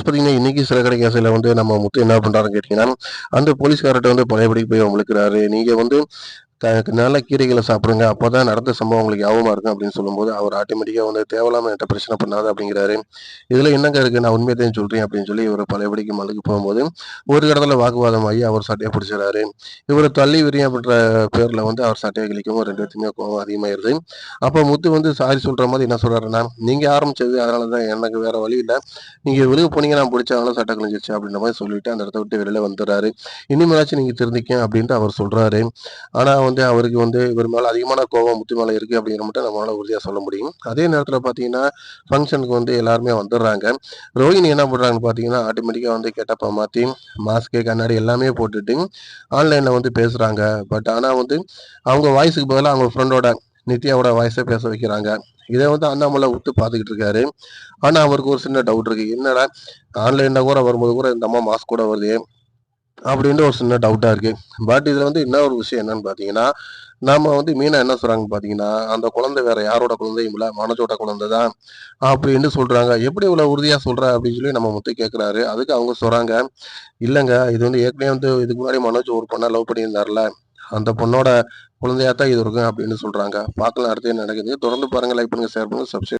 பார்த்தீங்கன்னா இன்னைக்கு சிறகடை கேசில் வந்து நம்ம முத்து என்ன பண்றாருன்னு கேட்டீங்கன்னா அந்த போலீஸ்காரர்கிட்ட வந்து பழையபடி போய் அவங்களுக்குறாரு நீங்க வந்து நல்ல கீரைகளை சாப்பிடுங்க. அப்போ தான் நடந்த சம்பவம் உங்களுக்கு ஞாபகமாக இருக்கும் அப்படின்னு சொல்லும்போது அவர் ஆட்டோமேட்டிக்காக வந்து தேவையில்லாமல் என்கிட்ட பிரச்சனை பண்ணாது அப்படிங்கிறாரு. இதில் என்னங்க இருக்குது நான் உண்மையை தான் சொல்கிறேன் அப்படின்னு சொல்லி இவர் பழையபடிக்கு மலைக்கு போகும்போது ஒரு இடத்துல வாக்குவாதம் ஆகி அவர் சட்டையை பிடிச்சிடறாரு. இவர் தள்ளி விரியா அப்படின்ற பேரில் வந்து அவர் சட்டையை கிழிக்கவும் ரெண்டு பேர்த்துமே கோவம் அதிகமாயிருது. அப்போ முத்து வந்து சாரி சொல்கிற மாதிரி என்ன சொல்கிறாருன்னா நீங்கள் ஆரம்பிச்சது அதனால தான் எனக்கு வேறு வழி இல்லை. நீங்கள் வெளியே போனீங்க நான் பிடிச்சாலும் சட்டை கிழிஞ்சிச்சு அப்படின்ற மாதிரி சொல்லிட்டு அந்த இடத்த விட்டு வெளியில் வந்துடுறாரு. இனிமேலாச்சும் நீங்கள் திருந்திக்க அப்படின்ட்டு அவர் சொல்கிறாரு ஆனால் வந்து வந்து அவருக்கு வந்து இவர் மேலே அதிகமான கோபம் முத்து மேலே இருக்குது அப்படிங்கிற மட்டும் நம்மளால் உறுதியாக சொல்ல முடியும். அதே நேரத்தில் பார்த்தீங்கன்னா ஃபங்க்ஷனுக்கு வந்து எல்லாருமே வந்துடுறாங்க. ரோஹிணி என்ன பண்ணுறாங்கன்னு பார்த்தீங்கன்னா ஆட்டோமேட்டிக்காக வந்து கெட்டப்ப மாற்றி மாஸ்க்கு கண்ணாடி எல்லாமே போட்டுட்டு ஆன்லைனில் வந்து பேசுகிறாங்க பட் ஆனால் வந்து அவங்க வாய்ஸுக்கு பதிலாக அவங்க ஃப்ரெண்டோட நித்யாவோட வாய்ஸை பேச வைக்கிறாங்க. இதை வந்து அண்ணாமலை விட்டு பார்த்துக்கிட்டு இருக்காரு. ஆனால் அவருக்கு ஒரு சின்ன டவுட் இருக்குது என்னடா ஆன்லைனில் கூட வரும்போது கூட இந்த அம்மா மாஸ்க் கூட வருது. அப்படின்ட்டு ஒரு சின்ன டவுட்டாக இருக்குது பட் இதில் வந்து என்ன ஒரு விஷயம் என்னன்னு பார்த்தீங்கன்னா நம்ம வந்து மீனா என்ன சொல்கிறாங்கன்னு பார்த்தீங்கன்னா அந்த குழந்தை வேற யாரோட குழந்தையும் இல்லை மனசோட குழந்தை தான் அப்படின்னு சொல்கிறாங்க எப்படி இவ்வளோ உறுதியாக சொல்கிற அப்படின்னு சொல்லி நம்ம முத்து கேட்குறாரு அதுக்கு அவங்க சொல்கிறாங்க இல்லைங்க இது வந்து ஏற்கனவே வந்து இதுக்கு முன்னாடி மனோஜ் ஒரு பொண்ணை லவ் பண்ணியிருந்தார்ல அந்த பொண்ணோட குழந்தையா தான் இது இருக்கும் அப்படின்னு சொல்கிறாங்க பார்க்கலாம் அடுத்து என்ன நடக்குது. தொடர்ந்து பாருங்கள் லைக் பண்ணுங்கள் ஷேர் பண்ணுங்கள் சப்ஸ்கிரைப்